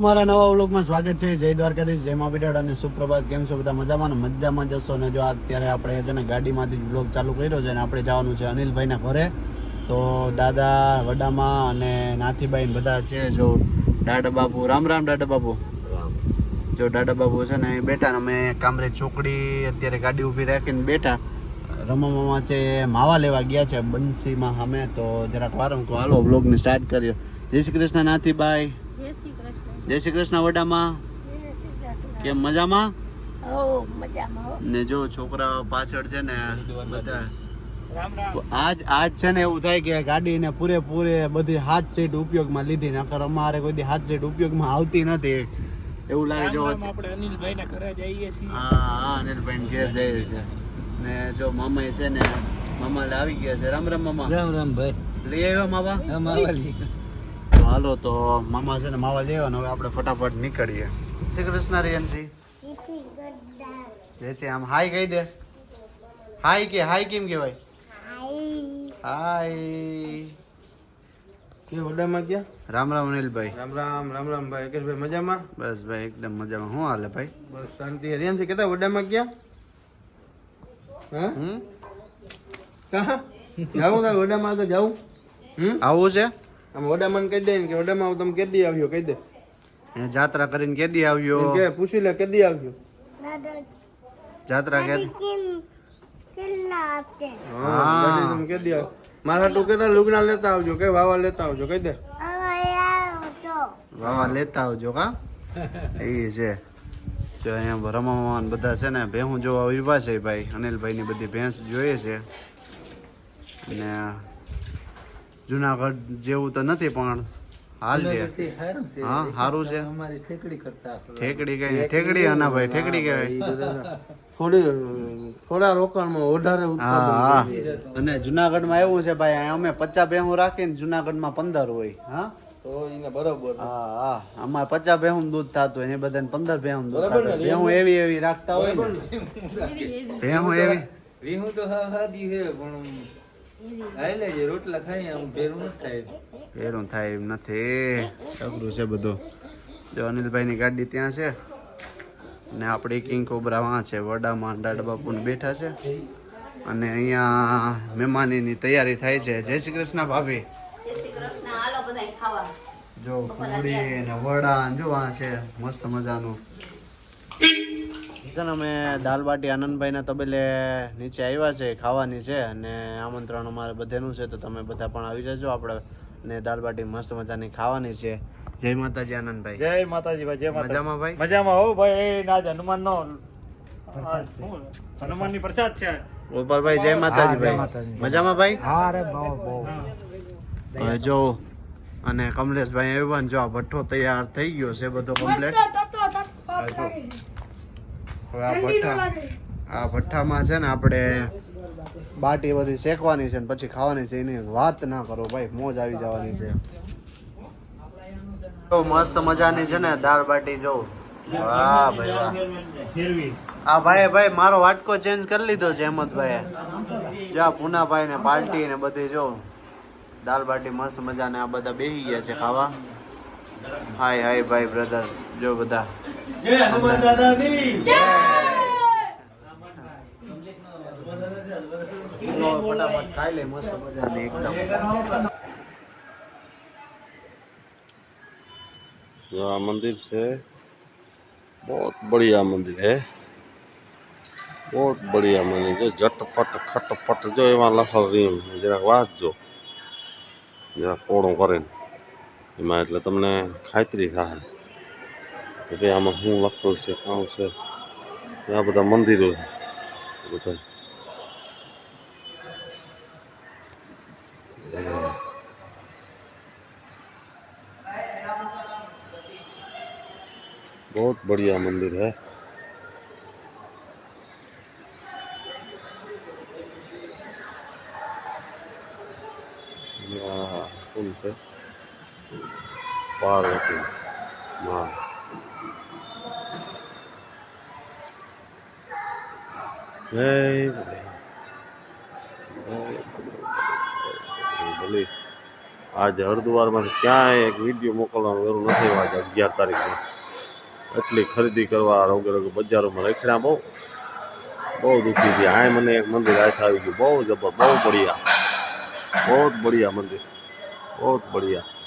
મારા નવા વ્લોગમાં સ્વાગત છે. જય દ્વારકાધીશ, જય માપીટાડ અને સુપ્રભાત. કેમ છો બધા મજામાં મજામાં જશો ને જો અત્યારે આપણે છે ને ગાડીમાંથી વ્લોગ ચાલુ કર્યો છે અને આપણે જવાનું છે અનિલભાઈના ઘરે. તો દાદા, વડામાં અને નાથીબાઈ બધા છે. જો દાદા બાપુ, રામ રામ દાદા બાપુ. જો દાદા બાપુ છે ને બેઠા ને અમે કામરે ચોકડી અત્યારે ગાડી ઊભી રાખીને બેઠા. રમવામાં છે, માવા લેવા ગયા છે બંસીમાં અમે. તો જરાક વારમ તો હાલો બ્લોગને સ્ટાર્ટ કર્યો જય શ્રી કૃષ્ણ નાથીબાઈ જય શ્રી કૃષ્ણ. જય શ્રી કૃષ્ણ વડામાં. કેમ મજામાં? ને જો છોકરા પાછળ છે ને બધા આજ આજ છે ને એવું થાય કે ગાડીને પૂરેપૂરે બધી હાથ સીટ ઉપયોગમાં લીધી નકર અમારે કોઈ દી હાથ સીટ ઉપયોગમાં આવતી નથી. એવું લાગે જો આપણે અનિલભાઈ ના ઘરે જઈએ છીએ. હા હા અનિલભાઈ ઘેર જઈએ છે ને જો મામા છે ને મામા લે આવી ગયા છે. રામ રામ મામા. રામ રામ ભાઈ. લઈ આવ્યા મામા? મામા તો હાલો તો મામા છે ને માવા લેવા હવે આપણે ફટાફટ નીકળીએ. શ્રી કૃષ્ણ રિયનજી જે છે આમ હાય કહી દે. હાય કે હાય કેમ કહેવાય? હાય. કે વડામાં ગયા? રામ રામ અનિલભાઈ. રામ રામ રામ રામ ભાઈ. કેશભાઈ મજામાં? બસ ભાઈ એકદમ મજામાં. શું હાલે ભાઈ? બસ શાંતિ. હરિયમ છે કેતા વડામાં ગયા? હા? હમ? કહા જાવું તાર વડામાં તો જાવું હમ? આવું છે? આમ વડામાં કહી દે ને કે વડામાં તમે કેદી આવ્યો કહી દે. એ જાત્રા કરીને કેદી આવ્યો કે પૂછી લે કેદી આવ્યો જાત્રા કે હા હા. તમે કેદી આવ્યો મારા તું કેટલા લુગડા લેતા આવજો કે વાવા લેતા આવજો કહી દે. વાવા લેતા આવજો કા? એ છે. જો અહીંયા રમવામાં બધા છે ને ભેહું જોવા ઊભા છે ભાઈ. અનિલભાઈની બધી ભેંસ જોઈએ છે. અને જુનાગઢ જેવું તો નથી પણ હાલ છે. હા સારું છે. અમારી ઠેકડી કરતા ઠેકડી કઈ ઠેકડી અના ભાઈ ઠેકડી કહેવાય થોડી થોડા રોકાણમાં વધારે ઉત્પાદન. અને જુનાગઢમાં એવું છે ભાઈ અમે પચાસ ભેહું રાખીને જુનાગઢમાં પંદર હોય હા? તો એને બરોબર. હા હા. અમારે પચાસ ભેહું દૂધ થતું હોય એ બધાને પંદર ભેહું દૂધ થતું ભેહું એવી એવી રાખતા હોય ભેહું એવી. રીહું તો હા પણ રોટલા ખાઈ આમ ભેરું થાય. ભેરું થાય એમ નથી. અઘરું છે બધું. જો અનિલભાઈની ગાડી ત્યાં છે. ને આપણી કિંગ કોબરા વાં છે. વડામાં દાદા બાપુને બેઠા છે. અને અહીંયા મહેમાનીની તૈયારી થાય છે. જય શ્રી કૃષ્ણ ભાભી. જો પૂરી ને વડા જોવા જો આ છે. મસ્ત મજાનું. છે ને અમે દાલ બાટી આનંદભાઈના તબેલે નીચે આવ્યા છે ખાવાની છે અને આમંત્રણ અમારે બધેનું છે તો તમે બધા પણ આવી જજો આપણે ને દાલ બાટી મસ્ત મજાની ખાવાની છે. જય માતાજી આનંદભાઈ. જય માતાજી ભાઈ જય માતાજી. મજામાં ભાઈ? મજામાં હો ભાઈ ના હનુમાન નો હનુમાનની પ્રસાદ છે. ગોપાલભાઈ જય માતાજી ભાઈ. મજામાં ભાઈ? અરે બહુ બહુ. હવે જો અને કમલેશભાઈ આવ્યા ને જો આ ભઠ્ઠો તૈયાર થઈ ગયો છે બધો કમ્પ્લીટ હવે આ ભઠ્ઠા આ ભઠ્ઠામાં છે ને આપણે બાટી બધી શેકવાની છે ને પછી ખાવાની છે એની વાત ના કરો ભાઈ મોજ આવી જવાની છે. તો મસ્ત મજાની છે ને દાળ બાટી જો. વાહ ભાઈ વાહ. આ ભાઈ ભાઈ મારો વાટકો ચેન્જ કરી લીધો છે હેમંતભાઈએ જા પૂનાભાઈ ને પાર્ટી ને બધી જો. દાલ બાટી મસ્ત મજાને આ બધા બેસી ગયા છે ખાવા. હાય હાય ભાઈ બ્રધર્સ જો બધા ચલો, ફટાફટ ખાઈ લે મસ્ત મજાની એકદમ जो आ मंदिर से बहुत बढ़िया मंदिर है बहुत बढ़िया मंदिर जो झटपट खटपट जो એમાં લખલ રહ્યું જરાક વાંચજો જરાક પોણું કરીને એમાં એટલે તમને ખાતરી થાય કે ભાઈ આમાં શું લખેલ છે કામ છે આ બધા મંદિરો છે બધા बहुत बढ़िया मंदिर है यहाँ कौन से પાર્વતી મા. આજે હરિદ્વારમાં ક્યાંય એક વીડિયો મોકલવાનું વેરું નથી આજે અગિયાર તારીખમાં એટલી ખરીદી કરવા રોગે રોગે બજારોમાં રખડ્યા બહુ. બહુ દુઃખી થયા. આ મને એક મંદિર આથા આવી ગયું. બહુ જબર, બહુ બઢિયા. બહુ બઢિયા મંદિર. બહુ બઢિયા.